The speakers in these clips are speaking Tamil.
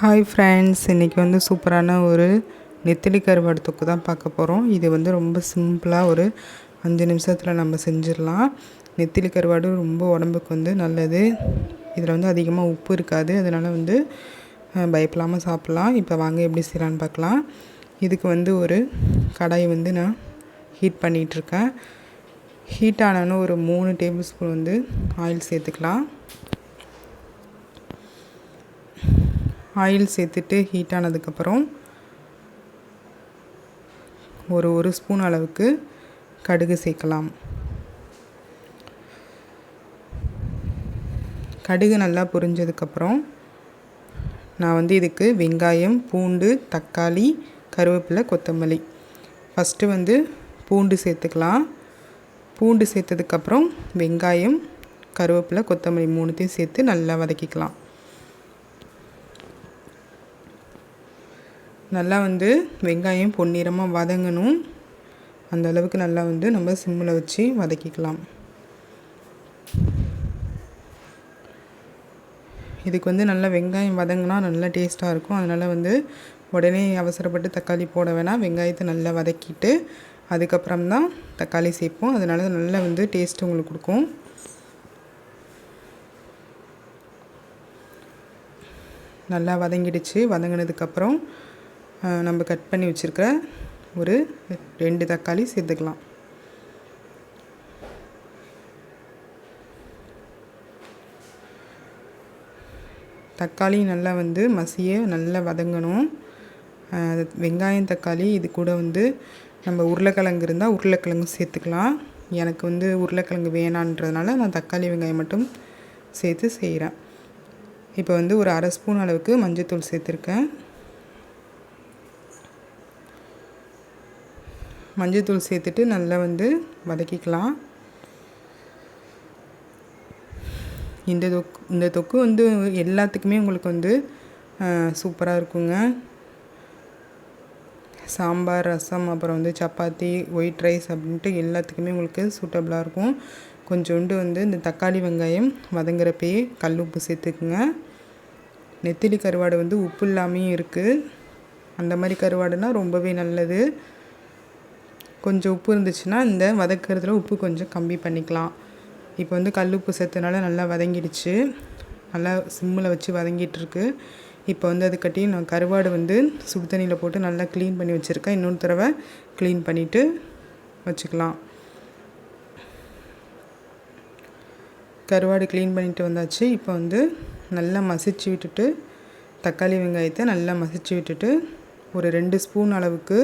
ஹாய் ஃப்ரெண்ட்ஸ் இன்றைக்கி வந்து சூப்பரான ஒரு நெத்திலி கருவாடு தொக்கு தான் பார்க்க போகிறோம் இது வந்து ரொம்ப சிம்பிளாக ஒரு அஞ்சு நிமிஷத்தில் நம்ம செஞ்சிடலாம். நெத்திலி கருவாடு ரொம்ப உடம்புக்கு வந்து நல்லது. இதில் வந்து அதிகமாக உப்பு இருக்காது. அதனால் வந்து பயப்படாமல் சாப்பிட்லாம். இப்போ வாங்க எப்படி செய்யலான்னு பார்க்கலாம். இதுக்கு வந்து ஒரு கடாய் வந்து நான் ஹீட் பண்ணிகிட்ருக்கேன் ஹீட் ஆனாலும் ஒரு மூணு டேபிள் ஸ்பூன் வந்து ஆயில் சேர்த்துக்கலாம். ஆயில் சேர்த்துட்டு ஹீட் ஆனதுக்கப்புறம் ஒரு ஒரு ஸ்பூன் அளவுக்கு கடுகு சேர்க்கலாம். கடுகு நல்லா பொரிஞ்சதுக்கப்புறம் நான் வந்து இதுக்கு வெங்காயம் பூண்டு தக்காளி கருவேப்பிலை கொத்தமல்லி. ஃபஸ்ட்டு வந்து பூண்டு சேர்த்துக்கலாம். பூண்டு சேர்த்ததுக்கப்புறம் வெங்காயம் கருவேப்பிலை கொத்தமல்லி மூணுத்தையும் சேர்த்து நல்லா வதக்கிக்கலாம். நல்லா வந்து வெங்காயம் பொன்னிறமாக வதங்கணும். அந்த அளவுக்கு நல்லா வந்து நம்ம சிம்மில் வச்சு வதக்கிக்கலாம். இதுக்கு வந்து நல்லா வெங்காயம் வதங்கினா நல்லா டேஸ்ட்டாக இருக்கும். அதனால் வந்து உடனே அவசரப்பட்டு தக்காளி போட வேணாம். வெங்காயத்தை நல்லா வதக்கிட்டு அதுக்கப்புறம் தான் தக்காளி சேர்ப்போம். அதனால் நல்லா வந்து டேஸ்ட் உங்களுக்கு கொடுக்கும். நல்லா வதங்கிடுச்சு. வதங்கினதுக்கப்புறம் நம்ம கட் பண்ணி வச்சுருக்க ஒரு ரெண்டு தக்காளி சேர்த்துக்கலாம். தக்காளி நல்லா வந்து மசிய நல்லா வதங்கணும். வெங்காயம் தக்காளி இது கூட வந்து நம்ம உருளைக்கிழங்கு இருந்தால் உருளைக்கிழங்கு சேர்த்துக்கலாம். எனக்கு வந்து உருளைக்கிழங்கு வேணான்றதுனால நான் தக்காளி வெங்காயம் மட்டும் சேர்த்து செய்கிறேன் இப்போ வந்து ஒரு அரை ஸ்பூன் அளவுக்கு மஞ்சள்தூள் சேர்த்துருக்கேன். மஞ்சள்தூள் சேர்த்துட்டு நல்லா வந்து வதக்கிக்கலாம். இந்த தொக்கு இந்த தொக்கு வந்து எல்லாத்துக்குமே உங்களுக்கு வந்து சூப்பராக இருக்குங்க. சாம்பார் ரசம் அப்புறம் வந்து சப்பாத்தி ஒயிட் ரைஸ் அப்படின்ட்டு எல்லாத்துக்குமே உங்களுக்கு சூட்டபிளாக இருக்கும். கொஞ்சோண்டு வந்து இந்த தக்காளி வெங்காயம் வதங்குறப்பயே கல் உப்பு சேர்த்துக்குங்க. நெத்திலி கருவாடு வந்து உப்பு இல்லாமையும் இருக்குது அந்த மாதிரி கருவாடுனா ரொம்பவே நல்லது. கொஞ்சம் உப்பு இருந்துச்சுன்னா இந்த வதக்கிறதுல உப்பு கொஞ்சம் கம்மி பண்ணிக்கலாம். இப்போ வந்து கல் உப்பு சேர்த்தனால நல்லா வதங்கிடுச்சு. நல்லா சிம்மில் வச்சு வதங்கிட்டுருக்கு. இப்போ வந்து அதுக்கட்டியும் நான் கருவாடு வந்து சுடு தண்ணியில் போட்டு நல்லா க்ளீன் பண்ணி வச்சுருக்கேன். இன்னொரு தடவை க்ளீன் பண்ணிவிட்டு வச்சுக்கலாம். கருவாடு க்ளீன் பண்ணிட்டு வந்தாச்சு. இப்போ வந்து நல்லா மசிச்சு விட்டுட்டு தக்காளி வெங்காயத்தை நல்லா மசிச்சு விட்டுட்டு ஒரு ரெண்டு ஸ்பூன் அளவுக்கு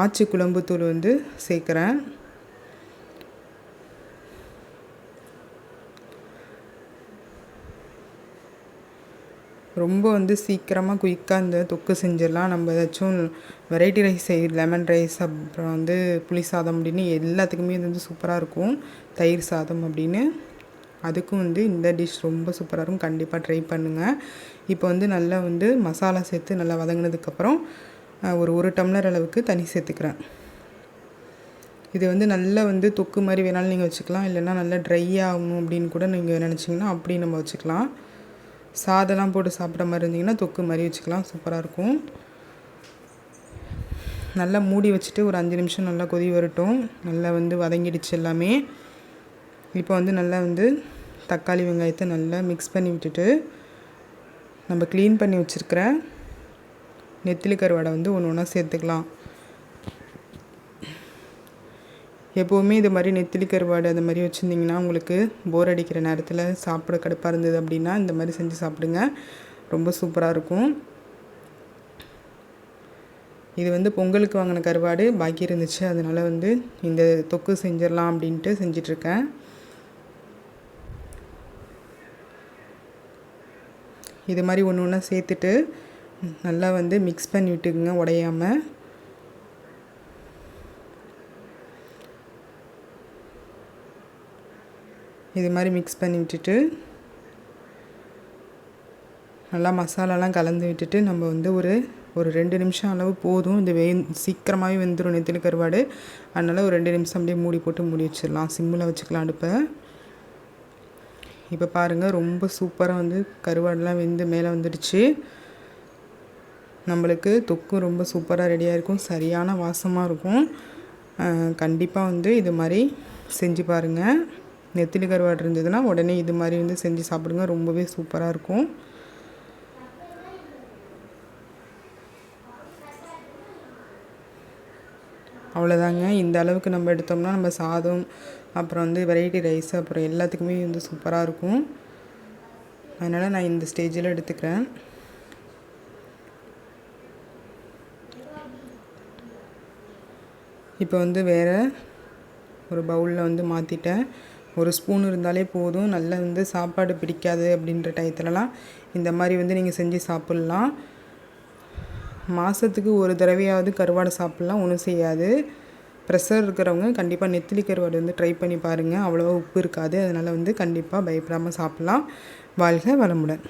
ஆச்சி குழம்புத்தூள் வந்து சேர்க்குறேன். ரொம்ப வந்து சீக்கிரமாக குயிக்காக இந்த தொக்கு செஞ்சிடலாம். நம்ம ஏதாச்சும் வெரைட்டி ரைஸ் செய் லெமன் ரைஸ் அப்புறம் வந்து புளி சாதம் அப்படின்னு எல்லாத்துக்குமே இது வந்து சூப்பராக இருக்கும். தயிர் சாதம் அப்படின்னு. அதுக்கும் வந்து இந்த டிஷ் ரொம்ப சூப்பராக இருக்கும். கண்டிப்பாக ட்ரை பண்ணுங்கள் இப்போ வந்து நல்லா வந்து மசாலா சேர்த்து நல்லா வதங்கினதுக்கப்புறம் ஒரு ஒரு டம்ளர் அளவுக்கு தண்ணி சேர்த்துக்கிறேன். இது வந்து நல்லா வந்து தொக்கு மாதிரி வேணாலும் நீங்கள் வச்சுக்கலாம். இல்லைன்னா நல்லா ட்ரை ஆகணும் அப்படின்னு கூட நீங்கள் நினச்சிங்கன்னா அப்படி நம்ம வச்சுக்கலாம். சாதம்லாம் போட்டு சாப்பிட்ற மாதிரி இருந்தீங்கன்னா தொக்கு மாதிரி வச்சுக்கலாம். சூப்பராக இருக்கும். நல்லா மூடி வச்சுட்டு ஒரு அஞ்சு நிமிஷம் நல்லா கொதி வரட்டும். நல்லா வந்து வதங்கிடுச்சு எல்லாமே. இப்போ வந்து நல்லா வந்து தக்காளி வெங்காயத்தை நல்லா மிக்ஸ் பண்ணி விட்டுட்டு நம்ம க்ளீன் பண்ணி வச்சுருக்கிற நெத்திலி கருவாடை வந்து ஒன்று ஒன்றா சேர்த்துக்கலாம். எப்போவுமே இது மாதிரி நெத்திலி கருவாடு அந்த மாதிரி வச்சுருந்திங்கன்னா உங்களுக்கு போர் அடிக்கிற நேரத்தில் சாப்பிட கடுப்பாக இருந்தது அப்படின்னா இந்த மாதிரி செஞ்சு சாப்பிடுங்க. ரொம்ப சூப்பராக இருக்கும். இது வந்து பொங்கலுக்கு வாங்கின கருவாடு பாக்கி இருந்துச்சு. அதனால் வந்து இந்த தொக்கு செஞ்சிடலாம் அப்படின்ட்டு செஞ்சிட்ருக்கேன். இது மாதிரி ஒன்று ஒன்றா சேர்த்துட்டு நல்லா வந்து மிக்ஸ் பண்ணி விட்டுக்குங்க உடையாமல் இது மாதிரி மிக்ஸ் பண்ணி விட்டுட்டு நல்லா மசாலாலாம் கலந்து விட்டுட்டு நம்ம வந்து ஒரு ஒரு ரெண்டு நிமிஷம் அளவு போதும். இந்த வே சீக்கிரமாகவே வெந்துடும் நெத்திலி கருவாடு. அதனால் ஒரு ரெண்டு நிமிஷம் அப்படியே மூடி போட்டு மூடி வச்சிடலாம். சிம்மில் வச்சுக்கலாம் அடுப்பை. இப்போ பாருங்கள் ரொம்ப சூப்பராக வந்து கருவாடெலாம் வெந்து மேலே வந்துடுச்சு. நம்மளுக்கு தொக்கு ரொம்ப சூப்பராக ரெடியாக இருக்கும் சரியான வாசமாக இருக்கும். கண்டிப்பாக வந்து இது மாதிரி செஞ்சு பாருங்கள் நெத்திலி கருவாடு இருந்ததுன்னா உடனே இது மாதிரி வந்து செஞ்சு சாப்பிடுங்க. ரொம்பவே சூப்பராக இருக்கும். அவ்வளோதாங்க இந்த அளவுக்கு நம்ம எடுத்தோம்னா நம்ம சாதம் அப்புறம் வந்து வெரைட்டி ரைஸ் அப்புறம் எல்லாத்துக்குமே வந்து சூப்பராக இருக்கும். அதனால் நான் இந்த ஸ்டேஜில் எடுத்துக்கிறேன். இப்போ வந்து வேறு ஒரு பவுலில் வந்து மாற்றிட்டேன் ஒரு ஸ்பூன் இருந்தாலே போதும். நல்லா வந்து சாப்பாடு பிடிக்காது அப்படின்ற டயத்துலலாம் இந்த மாதிரி வந்து நீங்கள் செஞ்சு சாப்பிட்லாம். மாதத்துக்கு ஒரு தடவையாவது கருவாடை சாப்பிட்லாம். ஒன்றும் செய்யாது. ப்ரெஷர் இருக்கிறவங்க கண்டிப்பாக நெத்திலி கருவாடு வந்து ட்ரை பண்ணி பாருங்கள் அவ்வளோவா உப்பு இருக்காது. அதனால் வந்து கண்டிப்பாக பயப்படாமல் சாப்பிட்லாம். வாழ்க வளமுடன்.